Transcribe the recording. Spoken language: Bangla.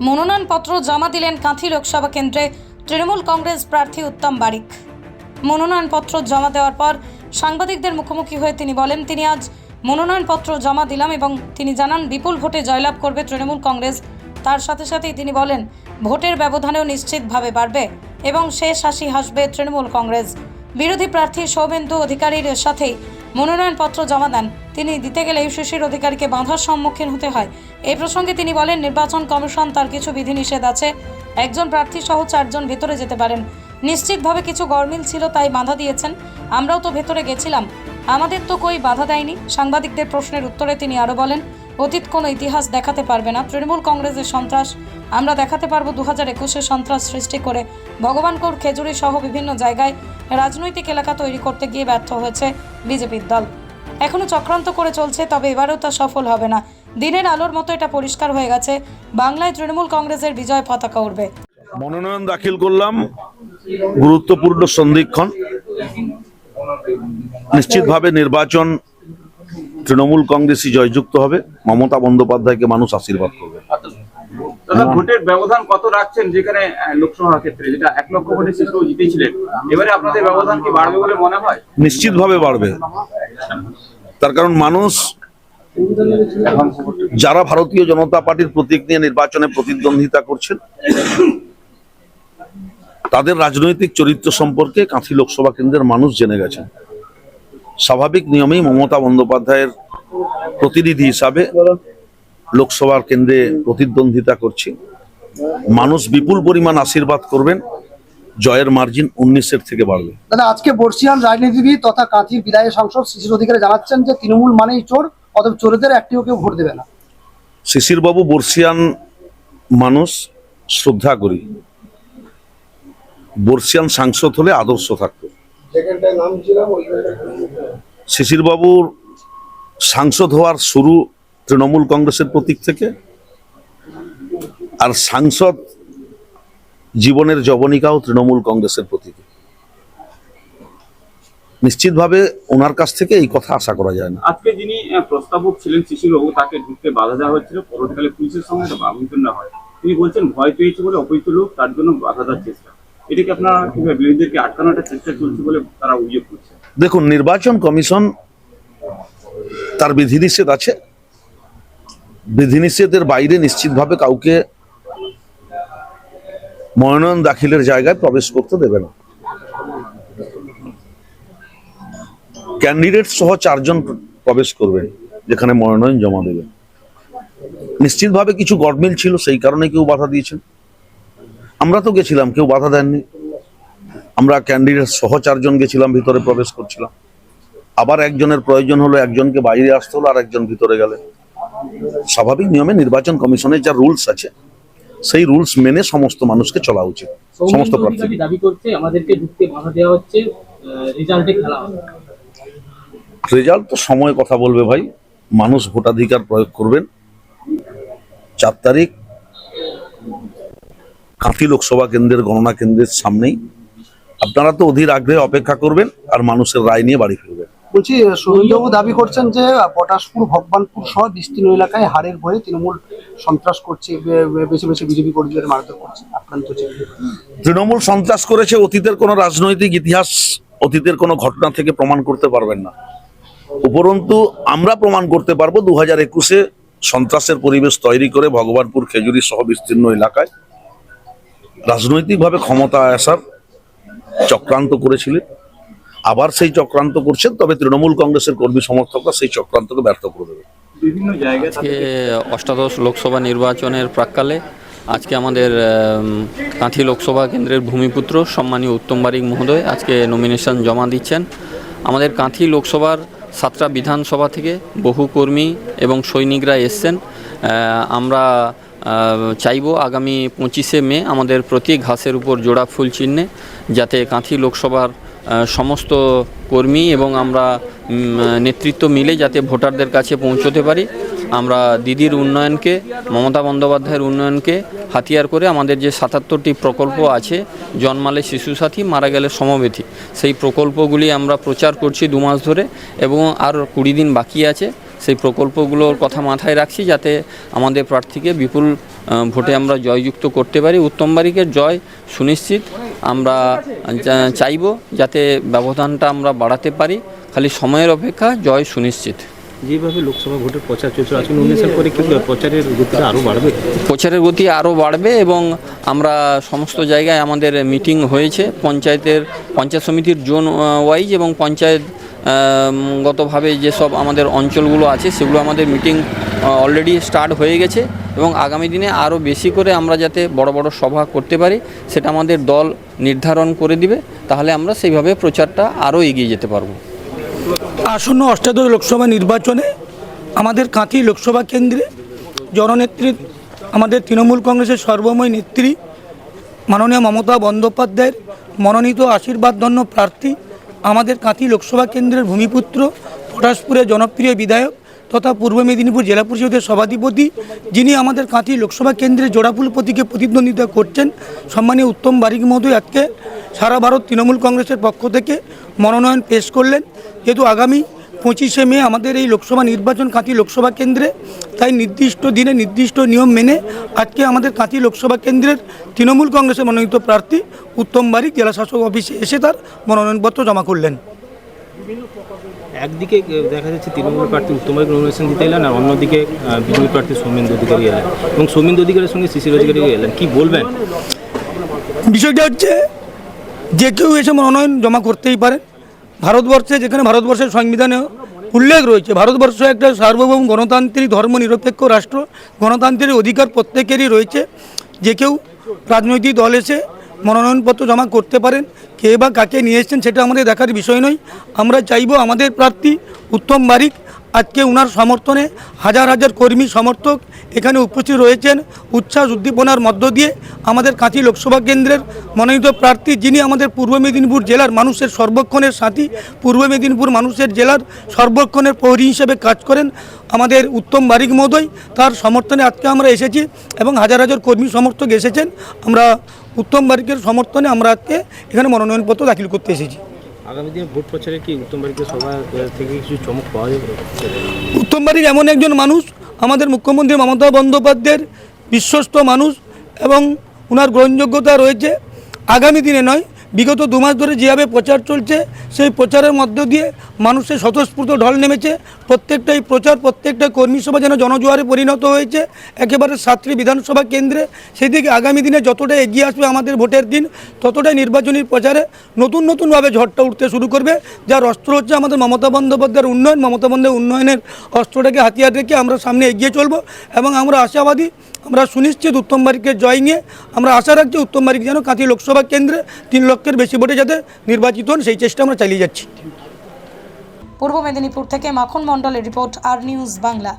মনোনয়নপত্র জমা দিলেন কাঁথি লোকসভা কেন্দ্রে তৃণমূল কংগ্রেস প্রার্থী উত্তম বারিক। মনোনয়নপত্র জমা দেওয়ার পর সাংবাদিকদের মুখোমুখি হয়ে তিনি বলেন, তিনি আজ মনোনয়নপত্র জমা দিলাম এবং তিনি জানান বিপুল ভোটে জয়লাভ করবে তৃণমূল কংগ্রেস। তার সাথে সাথেই তিনি বলেন, ভোটের ব্যবধানেও নিশ্চিতভাবে বাড়বে এবং শেষ হাসি হাসবে তৃণমূল কংগ্রেস। বিরোধী প্রার্থী সৌমেন্দু অধিকারীর সাথেই মনোনয়নপত্র জমা দেন। তিনি দিতে গেলে শিশির অধিকারীকে বাঁধার সম্মুখীন হতে হয়। এই প্রসঙ্গে তিনি বলেন, নির্বাচন কমিশন তার কিছু বিধিনিষেধ আছে। একজন প্রার্থী সহ চারজন ভেতরে যেতে পারেন। নিশ্চিতভাবে কিছু গরমিল ছিল, তাই বাধা দিয়েছেন। আমরাও তো ভেতরে গেছিলাম। আমাদের তো কই বাধা দেয়নি? সাংবাদিকদের প্রশ্নের উত্তরে তিনি আরও বলেন অতীত কোনো ইতিহাস দেখাতে পারবে না। তৃণমূল কংগ্রেসের সন্ত্রাস, আমরা দেখাতে পারব দু হাজার একুশে সন্ত্রাস সৃষ্টি করে। ভগবানপুর খেজুরি সহ বিভিন্ন জায়গায় রাজনৈতিক এলাকা তৈরি করতে গিয়ে ব্যর্থ হয়েছে বিজেপির দল। এখনও চক্রান্ত করে চলছে, তবে এবারেও তা সফল হবে না। দিনের আলোর মতো এটা পরিষ্কার হয়ে গেছে। বাংলায় তৃণমূল কংগ্রেসের বিজয় পতাকা উঠবে মনোনয়ন দাখিল করলাম। গুরুত্বপূর্ণ সন্ধিক্ষণ। নিশ্চিতভাবে নির্বাচন তৃণমূল কংগ্রেসই জয়যুক্ত হবে মমতা বন্দ্যোপাধ্যায়কে মানুষ আশীর্বাদ করবে। ভোটের ব্যবধান কত রাখছেন যেখানে আহ, ক্ষেত্রে? যেটা এক লক্ষ ভোটে শিশু জিতেছিলেন। এবারে আপনাদের ব্যবধান কি বাড়বে বলে মনে হয়? নিশ্চিতভাবে বাড়বে। তার কারণ মানুষ যারা ভারতীয় জনতা পার্টির প্রতীক নিয়ে নির্বাচনে প্রতিদ্বন্দ্বিতা করছেন তাদের রাজনৈতিক চরিত্র সম্পর্কে কাঁথি লোকসভা কেন্দ্রের মানুষ জেনে গেছেন। স্বাভাবিক নিয়মেই মমতা বন্দ্যোপাধ্যায়ের প্রতিনিধি হিসাবে লোকসভার কেন্দ্রে প্রতিদ্বন্দ্বিতা করছি। মানুষ বিপুল পরিমাণ আশীর্বাদ করবেন জয়ের মার্জিন উনিশের থেকে বাড়বে। দাদা আজকে বর্ষিয়ান রাজনীতিবিদ তথা কাঁথির বিদায়ী সাংসদ শিশির অধিকারী জানাচ্ছেন যে তৃণমূল মানেই চোর অতএব চোরদের একটিও কেউ ভোট দেবে না। শিশিরবাবু বর্ষিয়ান মানুষ শ্রদ্ধা করি। বর্ষিয়ান সাংসদ হলে আদর্শ থাকত। শিশিরবাবুর সাংসদ হওয়ার শুরু তৃণমূল কংগ্রেসের প্রতীক থেকে, আর সাংসদ জীবনের জবনিকাও তৃণমূল কংগ্রেসের প্রতীক। নিশ্চিতভাবে ওনার কাছ থেকে এই কথা আশা করা যায় না। আজকে যিনি প্রস্তাবক ছিলেন শিশিরবাবু, তাকে ঢুকতে বাধা দেওয়া হয়েছিল, পরবর্তীকালে পুলিশের সঙ্গে একটা হয়। তিনি বলছেন, ভয় পেয়েছে বলে অপরিচিত লোক, তার জন্য বাধা দেওয়ার চেষ্টা। এটাকে আপনারা বিরোধীদেরকে আটকানোর চেষ্টা চলছে বলে তারা অভিযোগ করছে? দেখুন, নির্বাচন কমিশন তার বিধিনিষেধ আছে। বিধিনিষেধের বাইরে নিশ্চিতভাবে কাউকে মনোনয়ন দাখিলের জায়গায় প্রবেশ করতে দেবে না। ক্যান্ডিডেট সহ চারজন প্রবেশ করবে, যেখানে মনোনয়ন জমা দেবে। নিশ্চিতভাবে কিছু গডমিল ছিল, সেই কারণে কেউ বাধা দিয়েছেন। আমরা তো গেছিলাম, কেউ বাধা দেননি। আমরা ক্যান্ডিডেট সহ চারজন গেছিলাম ভিতরে প্রবেশ করছিলাম। আবার একজনের প্রয়োজন হলো একজনকে বাইরে আসতে হলো আর একজন ভিতরে গেলে স্বাভাবিক নিয়মে নির্বাচন কমিশনের যা রুলস আছে সেই রুলস মেনে সমস্ত মানুষকে চলা উচিত সমস্ত প্রার্থী দাবি করছে আমাদেরকে ঢুকতে বাধা দেওয়া হচ্ছে রেজাল্টে খেলা হবে। রেজাল্ট তো সময় কথা বলবে ভাই মানুষ ভোটাধিকার প্রয়োগ করবেন। চার তারিখ কাঁথি লোকসভা কেন্দ্রের গণনা কেন্দ্রের সামনেই। আপনারা তো অধীর আগ্রহে অপেক্ষা করবেন আর মানুষের রায় নিয়ে বাড়ি ফিরবেন। বলছি সুরেন্দ্রবাবু দাবি করছেন যে পটাশপুর ভগবানপুর সহ বিস্তীর্ণ এলাকায় হারের ভয়ে তৃণমূল সন্ত্রাস করছে বে- বে- বেছে বেছে বিজেপি কর্মীদের মারধর করছে। আক্রান্ত তৃণমূল সন্ত্রাস করেছে অতীতের কোনো রাজনৈতিক ইতিহাস অতীতের কোনো ঘটনা থেকে প্রমাণ করতে পারবেন না। উপরন্তু আমরা প্রমাণ করতে পারব দু হাজার একুশে সন্ত্রাসের পরিবেশ তৈরি করে ভগবানপুর খেজুরি সহ বিস্তীর্ণ এলাকায় রাজনৈতিকভাবে ক্ষমতা আসার চক্রান্ত করেছিলেন। আবার সেই চক্রান্ত করছেন তবে তৃণমূল কংগ্রেসের কর্মী সমর্থকরা সেই চক্রান্তকে ব্যর্থ করে দেবে বিভিন্ন জায়গায় আজকে অষ্টাদশ লোকসভা নির্বাচনের প্রাক্কালে আজকে আমাদের কাঁথি লোকসভা কেন্দ্রের ভূমিপুত্র সম্মানীয় উত্তম বারিক মহোদয় আজকে নমিনেশন জমা দিচ্ছেন। আমাদের কাঁথি লোকসভার সাতটা বিধানসভা থেকে বহু কর্মী এবং সৈনিকরা এসছেন। আমরা চাইব আগামী পঁচিশে মে আমাদের প্রতি ঘাসের উপর জোড়া ফুল চিহ্নে, যাতে কাঁথি লোকসভার সমস্ত কর্মী এবং আমরা নেতৃত্ব মিলে যাতে ভোটারদের কাছে পৌঁছতে পারি। আমরা দিদির উন্নয়নকে, মমতা বন্দ্যোপাধ্যায়ের উন্নয়নকে হাতিয়ার করে আমাদের যে সাতাত্তরটি প্রকল্প আছে, জন্মালে শিশু সাথী মারা গেলে সমবেথী, সেই প্রকল্পগুলি আমরা প্রচার করছি দু মাস ধরে এবং আর কুড়ি দিন বাকি আছে। সেই প্রকল্পগুলোর কথা মাথায় রাখছি যাতে আমাদের প্রার্থীকে বিপুল ভোটে আমরা জয়যুক্ত করতে পারি। উত্তম বারিকের জয় সুনিশ্চিত। আমরা চাইব যাতে ব্যবধানটা আমরা বাড়াতে পারি। খালি সময়ের অপেক্ষা জয় সুনিশ্চিত। যেভাবে লোকসভা ভোটের প্রচার চলছে আজকে নমিনেশন করে কি প্রচারের গতিটা আরও বাড়বে? প্রচারের গতি আরও বাড়বে এবং আমরা সমস্ত জায়গায় আমাদের মিটিং হয়েছে পঞ্চায়েতের পঞ্চায়েত সমিতির জোন ওয়াইজ এবং পঞ্চায়েত গতভাবে যেসব আমাদের অঞ্চলগুলো আছে, সেগুলো আমাদের মিটিং অলরেডি স্টার্ট হয়ে গেছে এবং আগামী দিনে আরও বেশি করে আমরা যাতে বড় বড় সভা করতে পারি, সেটা আমাদের দল নির্ধারণ করে দিবে, তাহলে আমরা সেইভাবে প্রচারটা আরও এগিয়ে যেতে পারব। আসন্ন অষ্টাদশ লোকসভা নির্বাচনে আমাদের কাঁথি লোকসভা কেন্দ্রে জননেত্রী, আমাদের তৃণমূল কংগ্রেসের সর্বময় নেত্রী মাননীয় মমতা বন্দ্যোপাধ্যায়ের মনোনীত আশীর্বাদধন্য প্রার্থী আমাদের কাঁথি লোকসভা কেন্দ্রের ভূমিপুত্র পটাশপুরের জনপ্রিয় বিধায়ক তথা পূর্ব মেদিনীপুর জেলা পরিষদের সভাধিপতি, যিনি আমাদের কাঁথি লোকসভা কেন্দ্রে জোড়াফুল প্রতীকে প্রতিদ্বন্দ্বিতা করছেন, সম্মানীয় উত্তম বারিক মহোদয় আজকে সারা ভারত তৃণমূল কংগ্রেসের পক্ষ থেকে মনোনয়ন পেশ করলেন। যেহেতু আগামী পঁচিশে মে আমাদের এই লোকসভা নির্বাচন কাঁথি লোকসভা কেন্দ্রে। তাই নির্দিষ্ট দিনে নির্দিষ্ট নিয়ম মেনে আজকে আমাদের কাঁথি লোকসভা কেন্দ্রের তৃণমূল কংগ্রেসের মনোনীত প্রার্থী উত্তম বারিক জেলা শাসক অফিসে এসে তার মনোনয়নপত্র জমা করলেন। একদিকে দেখা যাচ্ছে তৃণমূল প্রার্থী উত্তমবাড়ি নমিনেশন দিতে এলেন আর অন্যদিকে বিজেপি প্রার্থী সৌমেন্দ্র অধিকারী এলেন এবং সৌমেন্দ্র অধিকারের সঙ্গে শিশির অধিকারী এলেন। কি বলবেন? বিষয়টা হচ্ছে যে কেউ এসে মনোনয়ন জমা করতেই পারে ভারতবর্ষে, যেখানে ভারতবর্ষের সংবিধানে উল্লেখ রয়েছে, ভারতবর্ষ একটা সার্বভৌম গণতান্ত্রিক ধর্মনিরপেক্ষ রাষ্ট্র। গণতান্ত্রিক অধিকার প্রত্যেকেরই রয়েছে। যে কেউ রাজনৈতিক দল এসে মনোনয়নপত্র জমা করতে পারেন, কে বা কাকে নিয়ে এসছেন সেটা আমাদের দেখার বিষয় নয়। আমরা চাইব আমাদের প্রার্থী উত্তম বারিক আজকে উনার সমর্থনে হাজার হাজার কর্মী সমর্থক এখানে উপস্থিত রয়েছেন। উচ্ছ্বাস উদ্দীপনার মধ্য দিয়ে আমাদের কাঁথি লোকসভা কেন্দ্রের মনোনীত প্রার্থী যিনি আমাদের পূর্ব মেদিনীপুর জেলার মানুষের সর্বক্ষণের সাথী, পূর্ব মেদিনীপুর মানুষের জেলার সর্বক্ষণের প্রহরী হিসেবে কাজ করেন আমাদের উত্তম বারিক মহোদয়। তার সমর্থনে আজকে আমরা এসেছি এবং হাজার হাজার কর্মী সমর্থক এসেছেন। আমরা উত্তম বারিকের সমর্থনে আমরা আজকে এখানে মনোনয়নপত্র দাখিল করতে এসেছি। আগামী দিনে ভোট প্রচারে কি থেকে কিছু চমক পাওয়া যাবে? উত্তম বাড়ির এমন একজন মানুষ, আমাদের মুখ্যমন্ত্রী মমতা বন্দ্যোপাধ্যায়ের বিশ্বস্ত মানুষ এবং ওনার গ্রহণযোগ্যতা রয়েছে। আগামী দিনে নয় বিগত দু মাস ধরে যেভাবে প্রচার চলছে, সেই প্রচারের মধ্য দিয়ে মানুষের স্বতঃস্ফূর্ত ঢল নেমেছে। প্রত্যেকটা এই প্রচার, প্রত্যেকটা কর্মী সভা যেন জনজোয়ারে পরিণত হয়েছে। একেবারে সাতটি বিধানসভা কেন্দ্রে সেদিকে আগামী দিনে যতটা এগিয়ে আসবে আমাদের ভোটের দিন, ততটাই নির্বাচনী প্রচারে নতুন নতুনভাবে ঝড়টা উঠতে শুরু করবে, যার অস্ত্র হচ্ছে আমাদের মমতা বন্দ্যোপাধ্যায়ের উন্নয়ন। মমতা বন্দ্যোপাধ্যায়ের উন্নয়নের অস্ত্রটাকে হাতিয়ার রেখে আমরা সামনে এগিয়ে চলবো এবং আমরা আশাবাদী, আমরা সুনিশ্চিত উত্তম বারিকের জয় নিয়ে আমরা আশা রাখছি উত্তম বারিক যেন কাঁথি লোকসভা কেন্দ্রে তিন লক্ষের বেশি ভোটে যাতে নির্বাচিত হন, সেই চেষ্টা আমরা চালিয়ে যাচ্ছি। পূর্ব মেদিনীপুর থেকে মাখন মণ্ডলের রিপোর্ট, আর নিউজ বাংলা।